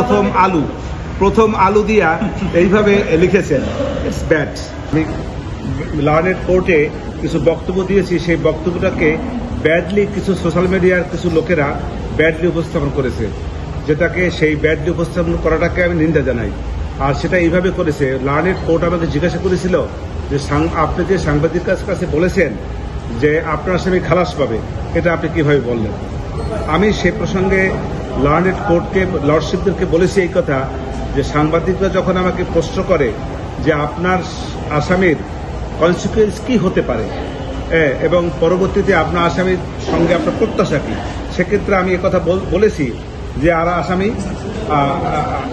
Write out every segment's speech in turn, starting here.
প্রথম আলু প্রথম আলু দিয়া এইভাবে লিখেছেন। ইটস ব্যাড আমি লার্নেড কোর্টে কিছু বক্তব্য দিয়েছি, সেই বক্তব্যটাকে ব্যাডলি কিছু সোশ্যাল মিডিয়ার কিছু লোকেরা ব্যাডলি উপস্থাপন করেছে, যেটাকে সেই ব্যাডলি উপস্থাপন করাটাকে আমি নিন্দা জানাই। আর সেটা এইভাবে করেছে, লার্নেড কোর্ট আমাকে জিজ্ঞাসা করেছিল যে আপনি যে সাংবাদিক কাছে বলেছেন যে আপনার আসামি খালাস পাবে, এটা আপনি কীভাবে বললেন? আমি সে প্রসঙ্গে লার্নেড কোর্টকে লর্ডশিপদেরকে বলেছি এই কথা যে সাংবাদিকরা যখন আমাকে প্রশ্ন করে যে আপনার আসামির কনসিকুয়েন্স কি হতে পারে এবং পরবর্তীতে আপনার আসামির সঙ্গে আপনার প্রত্যাশা কি, সেক্ষেত্রে আমি কথা বলেছি যে আর আসামি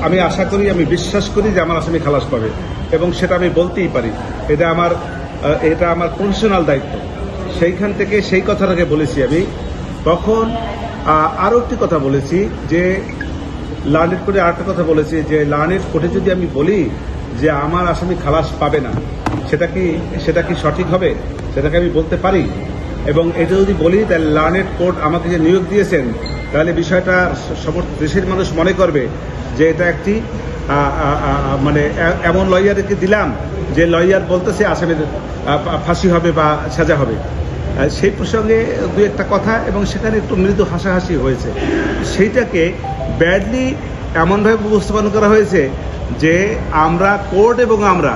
আমি আশা করি, আমি বিশ্বাস করি যে আমার আসামি খালাস পাবে, এবং সেটা আমি বলতেই পারি। এটা আমার এটা আমার প্রফেশনাল দায়িত্ব। সেইখান থেকে সেই কথাটাকে বলেছি আমি তখন আহ, আরও একটি কথা বলেছি যে লার্নেট কোর্টে আরেকটা কথা বলেছি যে লার্নেট কোর্টে যদি আমি বলি যে আমার আসামি খালাস পাবে না সেটা কি সেটা কি সঠিক হবে? সেটাকে আমি বলতে পারি? এবং এটা যদি বলি তাহলে লার্নেট কোর্ট আমাকে যে নিয়োগ দিয়েছেন তাহলে বিষয়টা সমস্ত দেশের মানুষ মনে করবে যে এটা একটি মানে এমন লয়ারকে দিলাম যে লয়ার বলতেছে ফা- ফাঁসি হবে বা সাজা হবে। সেই প্রসঙ্গে দু একটা কথা, এবং সেখানে একটু মৃদু হাসাহাসি হয়েছে। সেইটাকে ব্যাডলি এমনভাবে উপস্থাপন করা হয়েছে যে আমরা কোর্ট এবং আমরা,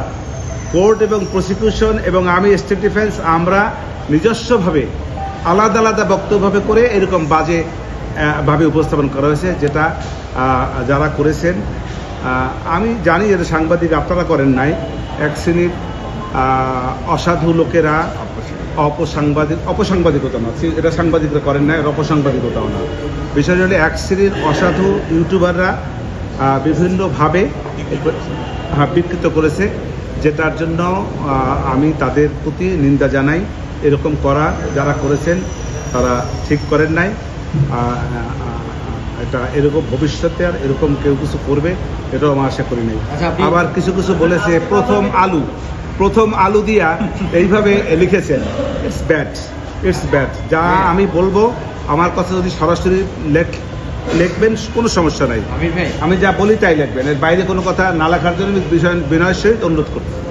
কোর্ট এবং প্রসিকিউশন এবং আমি স্টেট ডিফেন্স আমরা নিজস্বভাবে, আলাদা আলাদা বক্তব্যভাবে করে এরকম বাজে ভাবে উপস্থাপন করা হয়েছে যেটা যারা করেছেন। আমি জানি এটা সাংবাদিক আপনারা করেন নাই, এক শ্রেণির অসাধু লোকেরা অপসাংবাদিক অপসাংবাদিকতা না। এটা সাংবাদিকরা করেন না এর অপসাংবাদিকতাও না। বিষয় হলে এক শ্রেণির অসাধু ইউটিউবাররা বিভিন্নভাবে হ্যাঁ, বিকৃত করেছে যেটার জন্য আমি তাদের প্রতি নিন্দা জানাই। এরকম করা যারা করেছেন তারা ঠিক করেন নাই। এটা এরকম ভবিষ্যতে আর এরকম কেউ কিছু করবে এটাও আমি আশা করি নাই। আচ্ছা, আবার কিছু কিছু বলেছে প্রথম আলু। প্রথম আলু দিয়া এইভাবে লিখেছেন। ইটস ব্যাড ইটস ব্যাড যা আমি বলব আমার কথা যদি সরাসরি লেখ লিখবেন কোনো সমস্যা নাই। আমি যা বলি তাই লিখবেন। এর বাইরে কোনো কথা না লেখার জন্য আমি বিষয় বিনয়ের সহিত অনুরোধ করছি